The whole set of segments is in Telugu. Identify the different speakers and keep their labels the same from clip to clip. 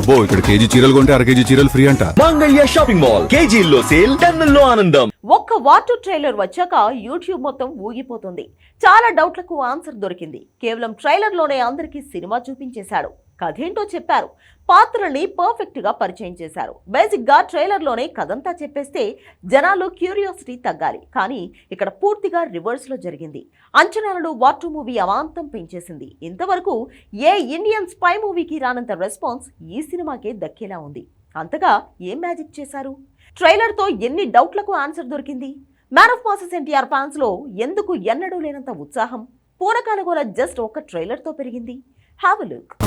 Speaker 1: అబ్బో ఇక్కడ కేజీ చీరలు కొంటే అర కేజీ చీరలు ఫ్రీ అంట.
Speaker 2: Mangalya shopping mall. కేజీల్లో సేల్ టన్నుల్లో ఆనందం.
Speaker 3: ఒక్క వాటర్ ట్రైలర్ వచ్చాక యూట్యూబ్ మొత్తం ఊగిపోతుంది. చాలా డౌట్లకు ఆన్సర్ దొరికింది. కేవలం ట్రైలర్లోనే అందరికీ సినిమా చూపించేశాడు. కథేంటో చెప్పారు. పాత్రల్ని పర్ఫెక్ట్గా పరిచయం చేశారు. బేసిక్గా ట్రైలర్లోనే కథంతా చెప్పేస్తే జనాలు క్యూరియాసిటీ తగ్గాలి. కానీ ఇక్కడ పూర్తిగా రివర్స్లో జరిగింది. అంచనాలను వాటర్ మూవీ అమాంతం పెంచేసింది. ఇంతవరకు ఏ ఇండియన్ స్పై మూవీకి రానంత రెస్పాన్స్ ఈ సినిమాకే దక్కేలా ఉంది. అంతగా ఏం మ్యాజిక్ చేశారు? ట్రైలర్తో ఎన్ని డౌట్లకు ఆన్సర్ దొరికింది? మ్యాన్ ఆఫ్ మాసెస్ ఎన్టీఆర్ ఫ్యాన్స్లో ఎందుకు ఎన్నడూ లేనంత ఉత్సాహం? పూనకాల జస్ట్ ఒక ట్రైలర్తో పెరిగింది. Have look.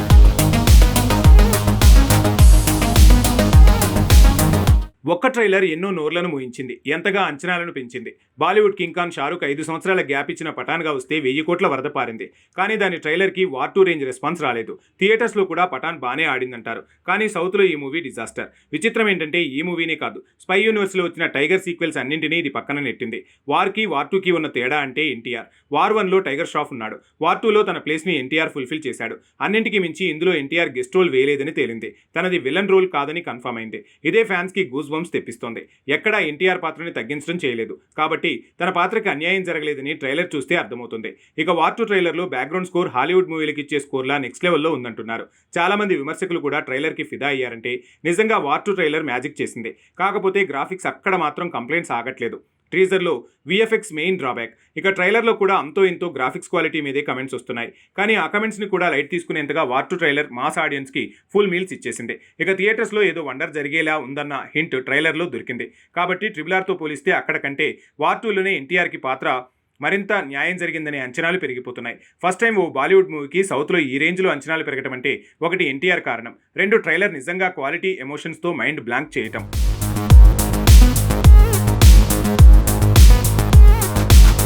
Speaker 4: ఒక్క ట్రైలర్ ఎన్నో నోర్లను మూయించింది. ఎంతగా అంచనాలను పెంచింది. బాలీవుడ్ కింగ్ ఖాన్ షారుఖ్ ఐదు సంవత్సరాల గ్యాప్ ఇచ్చిన పఠాన్గా వస్తే వెయ్యి కోట్ల వరద పారింది. కానీ దాని ట్రైలర్కి వార్ టూ రేంజ్ రెస్పాన్స్ రాలేదు. థియేటర్స్లో కూడా పఠాన్ బాగానే ఆడిందంటారు. కానీ సౌత్లో ఈ మూవీ డిజాస్టర్. విచిత్రం ఏంటంటే ఈ మూవీనే కాదు. స్పై యూనివర్స్లో వచ్చిన టైగర్ సీక్వెల్స్ అన్నింటినీ ఇది పక్కన నెట్టింది. వార్కి వార్ టూకి ఉన్న తేడా అంటే ఎన్టీఆర్. వార్ వన్లో టైగర్ షాఫ్ ఉన్నాడు. వార్ టూలో తన ప్లేస్ని ఎన్టీఆర్ ఫుల్ఫిల్ చేశాడు. అన్నింటికి మించి ఇందులో ఎన్టీఆర్ గెస్ట్ రోల్ వేయలేదని తేలింది. తనది విలన్ రోల్ కాదని కన్ఫర్మ్ అయింది. ఇదే ఫ్యాన్స్కి గూజ్ బంప్స్ తెప్పిస్తోంది. ఎక్కడా ఎన్టీఆర్ పాత్రని తగ్గించడం చేయలేదు. కాబట్టి తన పాత్రకి అన్యాయం జరగలేదని ట్రైలర్ చూస్తే అర్థమవుతుంది. ఇక వార్ టూ ట్రైలర్లో బ్యాక్గ్రౌండ్ స్కోర్ హాలీవుడ్ మూవీలకు ఇచ్చే స్కోర్లా నెక్స్ట్ లెవెల్లో ఉందంటున్నారు. చాలా మంది విమర్శకులు కూడా ట్రైలర్కి ఫిదా అయ్యారంటే నిజంగా వార్ టూ ట్రైలర్ మ్యాజిక్ చేసింది. కాకపోతే గ్రాఫిక్స్ అక్కడ మాత్రం కంప్లైంట్స్ ఆగట్లేదు. ట్రీజర్లో విఎఫ్ఎక్స్ మెయిన్ డ్రాబ్యాక్ ఇక ట్రైలర్లో కూడా అంతో ఇంతో గ్రాఫిక్స్ క్వాలిటీ మీదే కమెంట్స్ వస్తున్నాయి. కానీ ఆ కమెంట్స్ని కూడా లైట్ తీసుకునేంతగా వార్ టు ట్రైలర్ మాస్ ఆడియన్స్కి ఫుల్ మీల్స్ ఇచ్చేసింది. ఇక థియేటర్స్లో ఏదో వండర్ జరిగేలా ఉందన్న హింట్ ట్రైలర్లో దొరికింది. కాబట్టి ట్రిపుల్ ఆర్తో పోలిస్తే అక్కడ కంటే వార్ టూలోనే ఎన్టీఆర్కి పాత్ర మరింత న్యాయం జరిగిందనే అంచనాలు పెరిగిపోతున్నాయి. ఫస్ట్ టైం ఓ బాలీవుడ్ మూవీకి సౌత్లో ఈ రేంజ్లో అంచనాలు పెరగటం అంటే ఒకటి ఎన్టీఆర్ కారణం. రెండు ట్రైలర్ నిజంగా క్వాలిటీ ఎమోషన్స్తో మైండ్ బ్లాంక్ చేయటం.